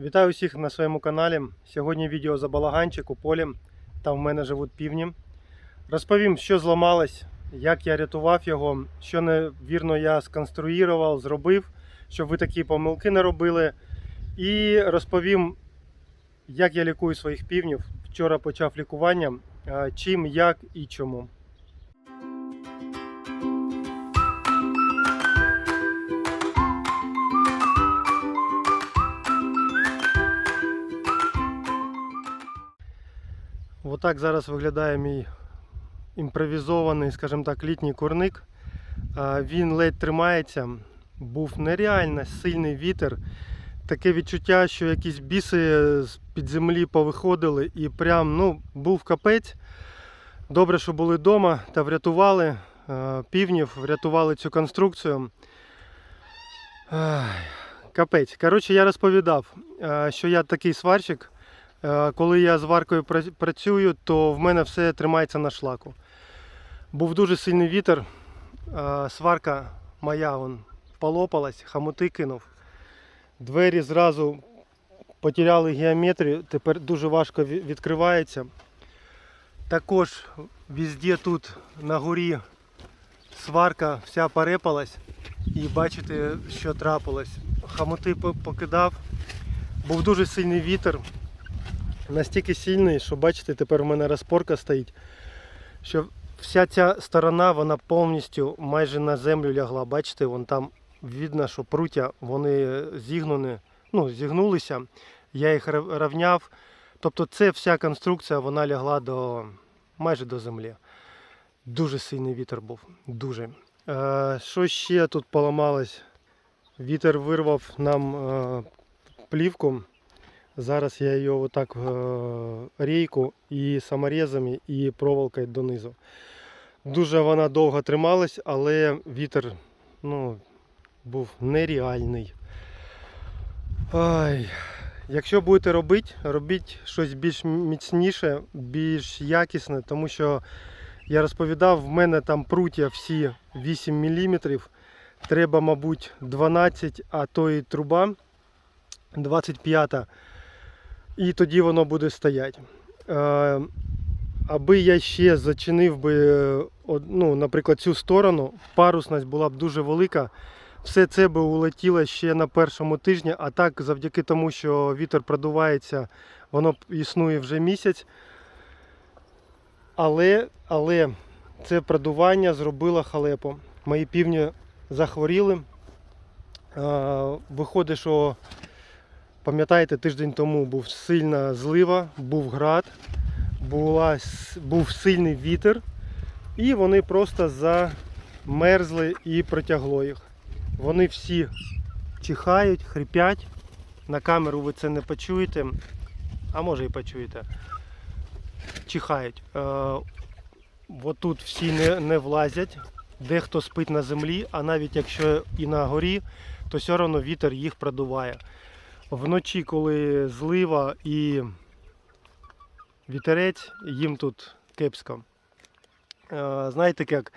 Вітаю всіх на своєму каналі. Сьогодні відео за балаганчик у полі. Там в мене живуть півні. Розповім, що зламалось, як я рятував його, що невірно я сконструював, зробив, щоб ви такі помилки не робили. І розповім, як я лікую своїх півнів. Вчора почав лікування, чим, як і чому. Отак зараз виглядає мій імпровізований, скажімо так, літній курник. Він ледь тримається. Був нереально сильний вітер. Таке відчуття, що якісь біси з під землі повиходили і прям ну, був капець. Добре, що були вдома та врятували півнів, врятували цю конструкцію. Капець. Коротше, я розповідав, що я такий сварщик. Е, Коли я з варкою працюю, то в мене все тримається на шлаку. Був дуже сильний вітер, е, сварка моя вон, полопалась, хамути кинув. Двері зразу потеряли геометрію, тепер дуже важко відкривається. Також везде тут на горі сварка вся перепалась. І бачите, що трапилось. Хамути покидав. Був дуже сильний вітер настільки сильний, що бачите, тепер у мене розпорка стоїть. Що вся ця сторона вона повністю майже на землю лягла. Бачите, вон там видно, що пруття вони зігнуні, ну, зігнулися. Я їх рівняв. Тобто це вся конструкція вона лягла до майже до землі. Дуже сильний вітер був. Дуже. Е, що ще тут поламалось? Вітер вирвав нам е, плівку. Зараз я її отак е, рейку і саморезами, і проволокою донизу. Дуже вона довго трималась, але вітер ну, був нереальний. Ай. Якщо будете робити, робіть щось більш міцніше, більш якісне, тому що я розповідав, в мене там пруття всі 8 мм. Треба, мабуть, 12, а то і труба 25 і тоді воно буде стояти. Е, аби я ще зачинив би, е, ну, наприклад, цю сторону, парусність була б дуже велика. Все це би улетіло ще на першому тижні, а так, завдяки тому, що вітер продувається, воно існує вже місяць. Але, але це продування зробило халепу. Мої півні захворіли. Е, Виходить, що Пам'ятаєте, тиждень тому був сильна злива, був град, була, був сильний вітер, і вони просто замерзли і протягло їх. Вони всі чихають, хрипять. На камеру ви це не почуєте, а може і почуєте. Чихають. Е, отут всі не, не влазять, дехто спить на землі, а навіть якщо і на горі, то все одно вітер їх продуває вночі, коли злива і вітерець, їм тут кепсько. Е, Знаєте як,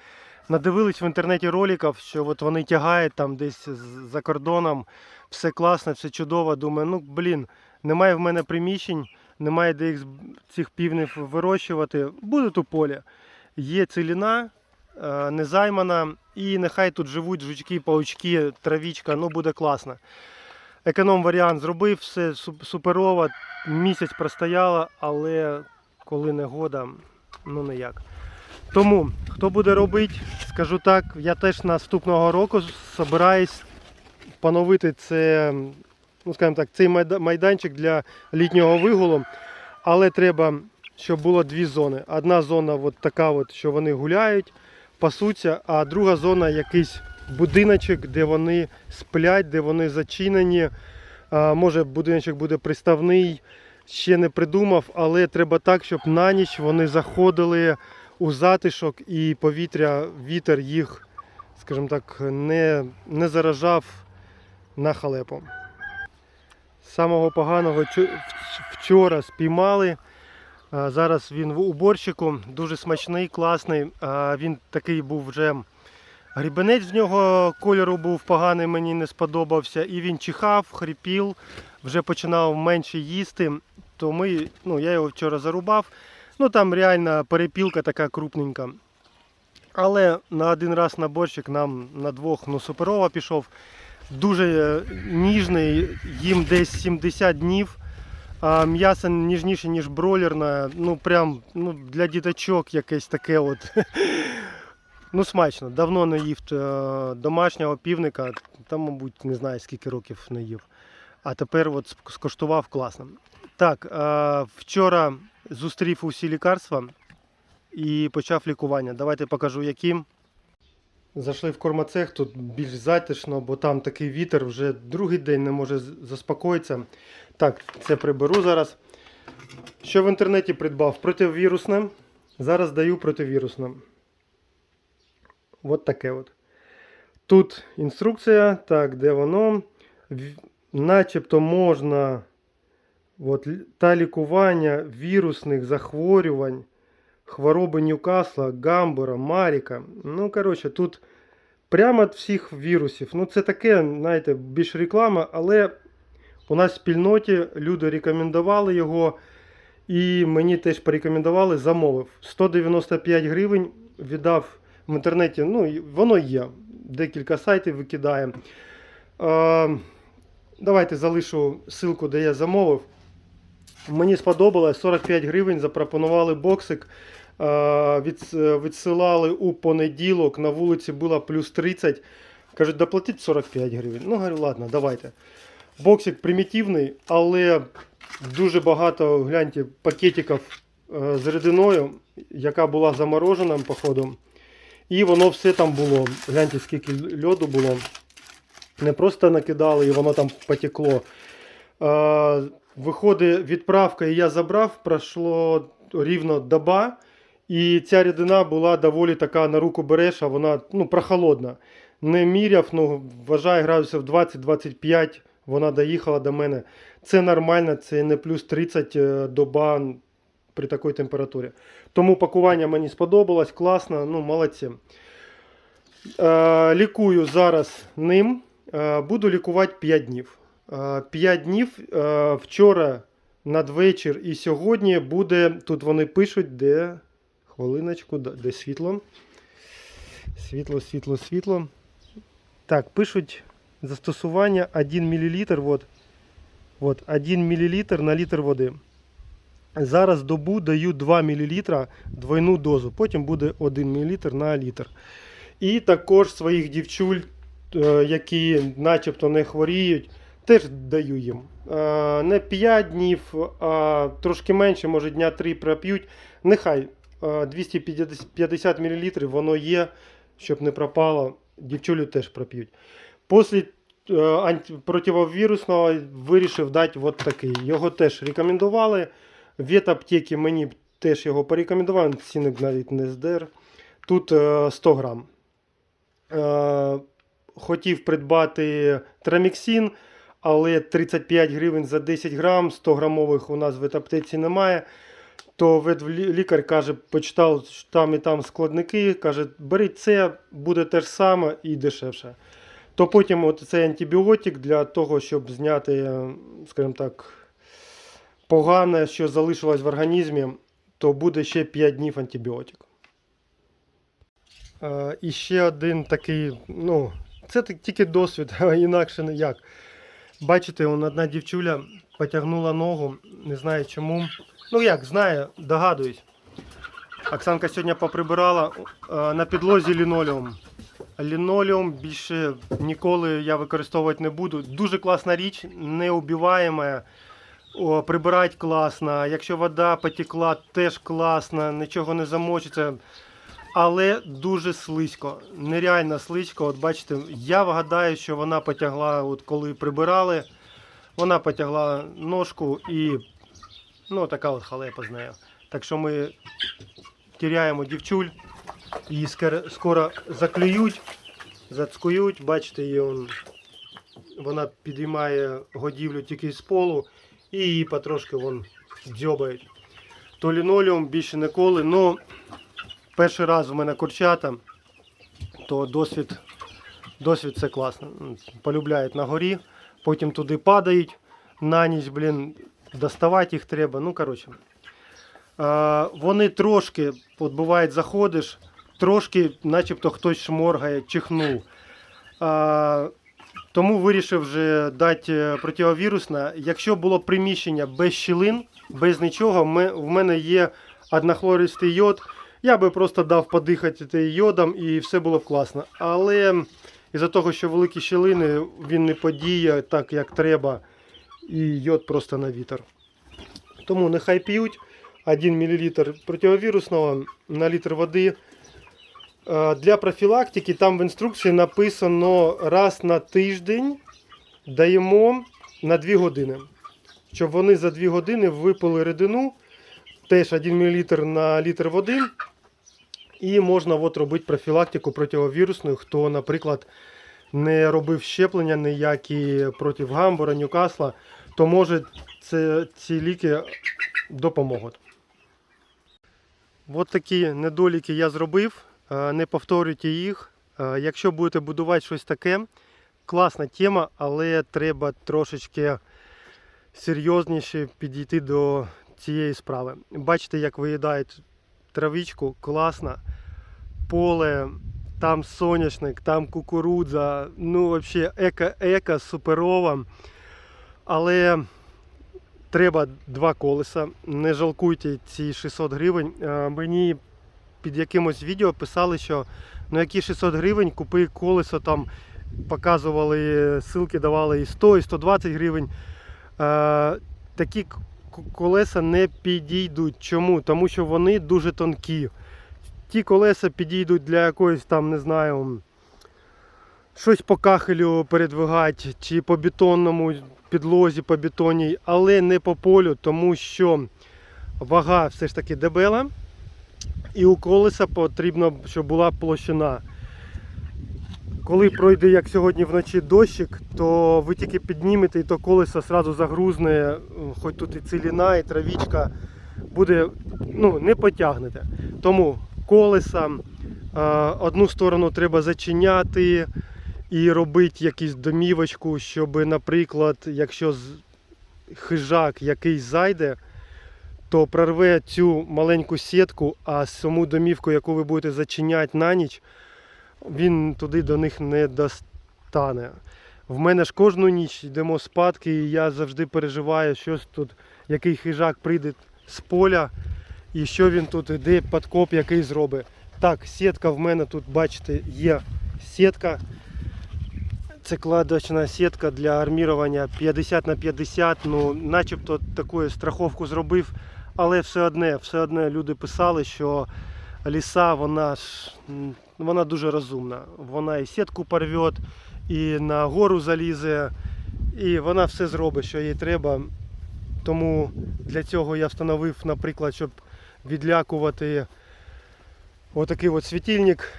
надивились в інтернеті роликів, що от вони тягають там десь за кордоном, все класно, все чудово. Думаю, ну блін, немає в мене приміщень, немає де їх цих півнів вирощувати. Будуть у полі. Є ціліна, е, незаймана, і нехай тут живуть жучки, паучки, травічка, ну буде класно. Економ варіант зробив, все су- суперово, місяць простояла, але коли негода, ну ніяк. Тому, хто буде робити, скажу так, я теж наступного року збираюсь поновити це, ну скажімо так, цей майданчик для літнього вигулу. Але треба, щоб було дві зони. Одна зона от така, от, що вони гуляють, пасуться, а друга зона якийсь будиночок, де вони сплять, де вони зачинені. Може будиночок буде приставний, ще не придумав, але треба так, щоб на ніч вони заходили у затишок і повітря, вітер їх, скажімо так, не, не заражав на халепу. Самого поганого вчора спіймали. Зараз він в уборщику, дуже смачний, класний. Він такий був вже Грібенець в нього кольору був поганий, мені не сподобався. І він чихав, хрипів, вже починав менше їсти, то ми, ну, я його вчора зарубав. Ну там реально перепілка така крупненька. Але на один раз на борщик нам на двох ну, суперово пішов. Дуже е, ніжний, їм десь 70 днів. А м'ясо ніжніше, ніж бройлерне. Ну прям ну, для діточок якесь таке от. Ну, смачно. Давно не їв е, домашнього півника, там, мабуть, не знаю скільки років не їв. А тепер от ск- скуштував класно. Так, е, вчора зустрів усі лікарства і почав лікування. Давайте покажу яким. Зайшли в кормоцех, тут більш затишно, бо там такий вітер, вже другий день не може заспокоїтися. Так, це приберу зараз. Що в інтернеті придбав? Противірусне. Зараз даю противірусне. От таке от. Тут інструкція, так, де воно. Начебто можна от, та лікування вірусних захворювань, хвороби Ньюкасла, Гамбура, Маріка. Ну, коротше, тут прямо від всіх вірусів. Ну, це таке, знаєте, більш реклама, але у нас в спільноті люди рекомендували його. І мені теж порекомендували, замовив. 195 гривень віддав в інтернеті. Ну, воно є. Декілька сайтів викидає. Е, давайте залишу ссылку, де я замовив. Мені сподобалось 45 гривень. Запропонували боксик. Е, від, відсилали у понеділок. На вулиці було плюс 30. Кажуть, доплатіть 45 гривень. Ну, говорю, ладно, давайте. Боксик примітивний, але дуже багато гляньте, пакетиків е, з рідиною, яка була заморожена, походу. І воно все там було. Гляньте, скільки льоду було. Не просто накидали і воно там потекло. Е, виходить відправка, і я забрав, пройшло рівно доба. І ця рідина була доволі така на руку береш, а вона ну, прохолодна. Не міряв, ну, вважаю, градусів 20-25 вона доїхала до мене. Це нормально, це не плюс 30 е, доба при такій температурі. Тому пакування мені сподобалось, класно, ну молодці. Е, лікую зараз ним. Е, буду лікувати 5 днів. Е, 5 днів е, вчора надвечір і сьогодні буде. Тут вони пишуть, де хвилиночку, де світло. Світло, світло, світло. Так, пишуть застосування 1 мл. Вот. Вот, 1 мл на літр води. Зараз добу даю 2 мл двойну дозу. Потім буде 1 мл на літр. І також своїх дівчуль, е, які начебто не хворіють, теж даю їм. Е, Не 5 днів, а трошки менше, може дня 3 проп'ють. Нехай е, 250 мл воно є, щоб не пропало. Дівчулю теж проп'ють. Після е, противовірусного вирішив дати от такий. Його теж рекомендували. В аптеки мені теж його порекомендували, цінник навіть не здер. Тут е, 100 грам. Е, Хотів придбати траміксін, але 35 гривень за 10 грам, 100 грамових у нас в аптеці немає. То лікар каже, почитав там і там складники, каже, беріть це, буде те ж саме і дешевше. То потім от цей антибіотик для того, щоб зняти, е, скажімо так, погане, що залишилось в організмі, то буде ще 5 днів антибіотик. Е, І ще один такий, ну, це тільки досвід, інакше ніяк. Бачите, он одна дівчуля потягнула ногу, не знаю чому. Ну як, знає, догадуюсь. Оксанка сьогодні поприбирала е, на підлозі лінолеум. Лінолеум більше ніколи я використовувати не буду. Дуже класна річ, неубиваєма. О, прибирать класно. Якщо вода потекла, теж класно, нічого не замочиться. Але дуже слизько. Нереально слизько. От бачите, я вгадаю, що вона потягла, от коли прибирали, вона потягла ножку і ну, така от халепа з нею. Так що ми тіряємо дівчуль, її скоро заклюють, зацкують. Бачите, її вона підіймає годівлю тільки з полу і її потрошки вон дзьобають. То лінолеум більше ніколи. Ну, перший раз у мене курчата, то досвід, досвід це класно. Полюбляють на горі, потім туди падають. на ніч, блін, доставати їх треба. Ну, коротше. Вони трошки, от буває, заходиш, трошки, начебто хтось шморгає, чихнув. Тому вирішив вже дати е, противовірусне. Якщо було приміщення без щілин, без нічого, ме- в мене є однохлористий йод. Я би просто дав подихати йодом і все було б класно. Але із-за того, що великі щілини, він не подіє так, як треба, і йод просто на вітер. Тому нехай п'ють 1 мл противовірусного на літр води. Е, Для профілактики там в інструкції написано раз на тиждень даємо на 2 години. Щоб вони за 2 години випили рідину, теж 1 мл на літр води. І можна от робити профілактику противовірусну, хто, наприклад, не робив щеплення ніякі проти гамбура, ньюкасла, то може це, ці ліки допоможуть. От такі недоліки я зробив. Е, Не повторюйте їх. Е, Якщо будете будувати щось таке, класна тема, але треба трошечки серйозніше підійти до цієї справи. Бачите, як виїдають травичку, класно. Поле, там соняшник, там кукурудза. Ну, взагалі, еко-еко, суперова. Але треба два колеса. Не жалкуйте ці 600 гривень. Е, Мені під якимось відео писали, що ну які 600 гривень, купи колесо там. Показували, ссылки давали і 100, і 120 гривень. Е, такі колеса не підійдуть. Чому? Тому що вони дуже тонкі. Ті колеса підійдуть для якоїсь там, не знаю, щось по кахелю передвигати, чи по бетонному підлозі, по бетонній, але не по полю, тому що вага все ж таки дебела. І у колеса потрібно, щоб була площина. Коли пройде, як сьогодні вночі дощик, то ви тільки піднімете і то колесо одразу загрузне, хоч тут і ціліна, і травічка буде, ну, не потягнете. Тому колеса е, одну сторону треба зачиняти і робити якусь домівочку, щоб, наприклад, якщо хижак якийсь зайде, то прорве цю маленьку сітку, а саму домівку, яку ви будете зачиняти на ніч, він туди до них не достане. В мене ж кожну ніч йдемо спадки, і я завжди переживаю, що тут, який хижак прийде з поля, і що він тут, де подкоп який зробить. Так, сітка в мене тут, бачите, є сітка. Це кладочна сітка для армірування 50 на 50. Ну, начебто таку страховку зробив, але все одне, все одне люди писали, що ліса, вона ж вона дуже розумна. Вона і сітку порвет, і на гору залізе, і вона все зробить, що їй треба. Тому для цього я встановив, наприклад, щоб відлякувати отакий от світильник.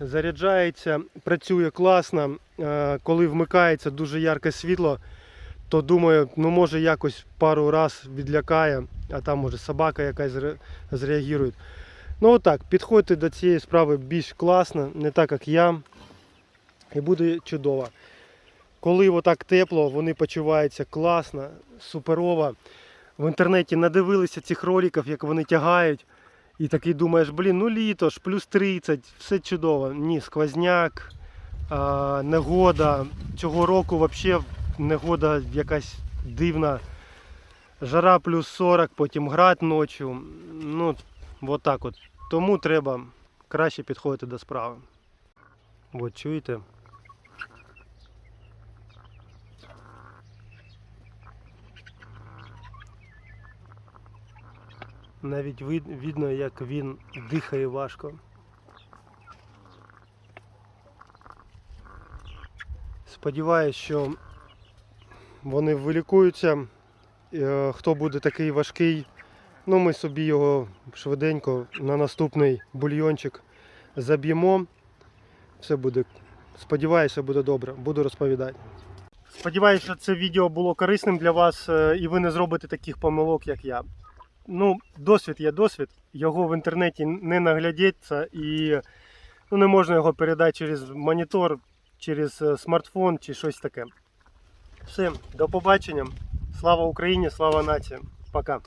Заряджається, працює класно. Е, Коли вмикається дуже ярке світло, то думаю, ну може якось пару раз відлякає, а там може собака якась зре- зреагує. Ну отак, підходьте до цієї справи більш класно, не так як я. І буде чудово. Коли отак тепло, вони почуваються класно, суперово. В інтернеті надивилися цих роликів, як вони тягають. І такий думаєш, блін, ну літо ж, плюс 30, все чудово. Ні, сквозняк, а, негода. Цього року взагалі негода якась дивна. Жара плюс 40, потім град ночі. Ну, от так от. Тому треба краще підходити до справи. От чуєте? Навіть вид- видно, як він дихає важко. Сподіваюсь, що вони вилікуються. Е, Хто буде такий важкий, ну ми собі його швиденько на наступний бульйончик заб'ємо. Все буде. Сподіваюся, буде добре. Буду розповідати. Сподіваюся, що це відео було корисним для вас е, і ви не зробите таких помилок, як я. Ну, досвід є досвід. Його в інтернеті не наглядеться і ну, не можна його передати через монітор, через е, смартфон чи щось таке. Все, до побачення. Слава Україні, слава нації. Пока.